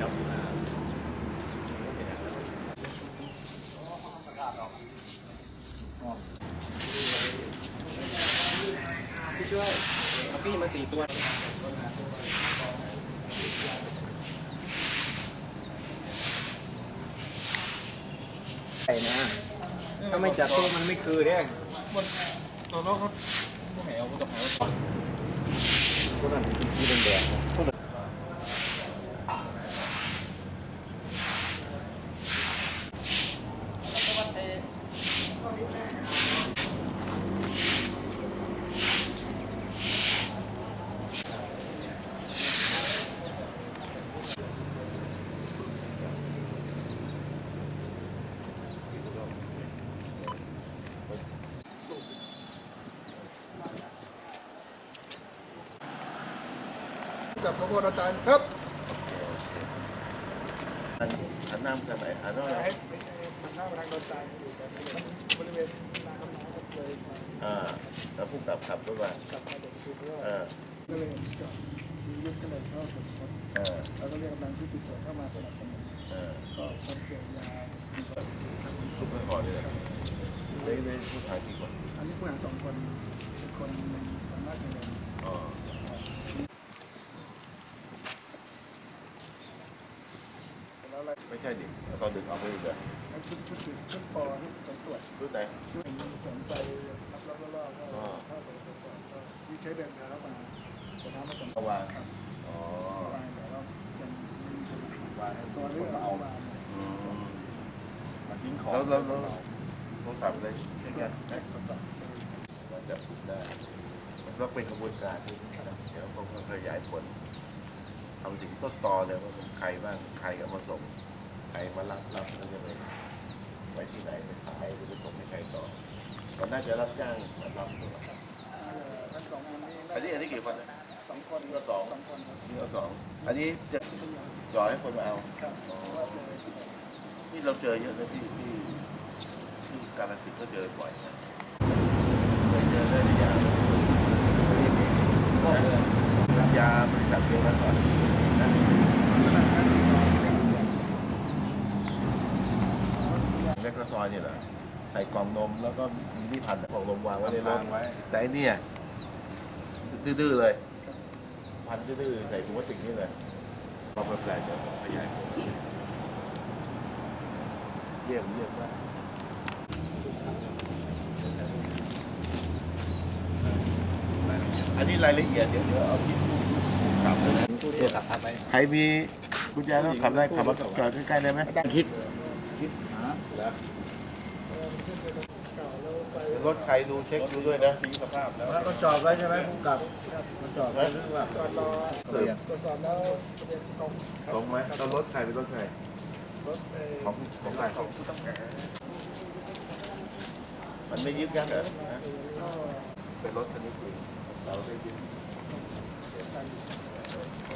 ครับพี่ช่วยเอาพี่มาสี่ตัวใช่นะ ถ้าไม่จับตัวมันไม่คือเนี่ยตัวน้องเขาผู้แหวผู้กับแหววกนั้นที่แดงๆ กับขบวนอาจารย์ครับอันอันน้ำจะไหนอันนั้นให้มันน้ามาทางโดนใจอยู่กันบริเวณลานน้ำน้ำเลยอ่าแล้วผู้กลับขับด้วยว่ากลับมาเด็กคือเพื่อเออก็เลยจอดยุทธก็เลยเข้าถึงครับเออแล้วก็เรียกกำลังที่สืบสวนเข้ามาสนับสนุนก็คนเกี่ยวยาชุบไปก่อนเลยได้ได้ผู้ชายกี่คนอันนี้ผู้หาสองคนเป็นคนคนมากเลยอ๋อ เสร็จแล้ว อะไรไม่ใช่ดิแล้วก็ดึงออกไปอีกเลยชุดชุดชุดปอชุดสายตรวจรู้ไหนช่วยแสงไฟรับรอบรอบๆก็เข้าไปตรวจสอบก็ที่ใช้เดินเท้ามาเดินเท้ามาสัมผัสระวางครับอ๋อวางแต่ว่ายังไม่มีคนขับวางให้ตัวเรื่องเอาวางอืมมาทิ้งของแล้วแล้วแล้วโทรศัพท์อะไรแค่นี้แจ็คตรวจสอบมันจะพูดได้มันก็เป็นกระบวนการที่เดี๋ยวผมก็ขยายผล ทำถึงต้นตอเลยว่าเป็นใครบ้างใครเอามาส่งใครมารับรับแล้วจะไปไว้ที่ไหนไปขายหรือไปส่งให้ใครต่อมันน่าจะรับจ้างมารับตัวทั้งสองอันนี้อันนี้อันนี้กี่คนนะสองคนก็สองสองคนครับนี่ก็สองอันนี้จะที่พยานจ่อให้คนมาเอาครับว่าเจอนี่เราเจอเยอะนะที่ที่ที่กาลสินธุ์ก็เจอบ่อยนะเคยเจอได้หรือยังนะยาบริษัทเดียวกันก่อนนะ ขนาดนั้นที่เราไม่รู้อย่าง แมกกาซ อยเนี่ยเหรอใส่กล่องนมแล้วก็มีที่พันกล่องนมวางไว้ในรถแต่อันเนี่ยดื้อๆเลย พันดื้อๆใส่ถุงพลาสติกนี่เลยพอแปลกๆเดี๋ยวขยายผลเยี่ยมเยี่ยมมากอันนี้รายละเอียดเดี๋ยวเดี๋ยวเอาที่ผู้ขับเลยนะตัวขับขับไปใครมีกุญแจรถขับได้ขับมาจอดใกล้ๆได้ไหมคิด รถใครดูเช็คดูด้วยนะทิ้งสภาพแล้วก็จอดไว้ใช่ไหมผู้กับมันจอดไว้หรือว่าตรวจรอตรวจสอบแล้วทะเบียนตรงตรงไหมแล้วรถใครเป็นรถใครรถเอ่อของของใครของผู้ต้องหามันไม่ยึดกันเหรอนะก็เป็นรถคันนี้จริงเราได้ยึด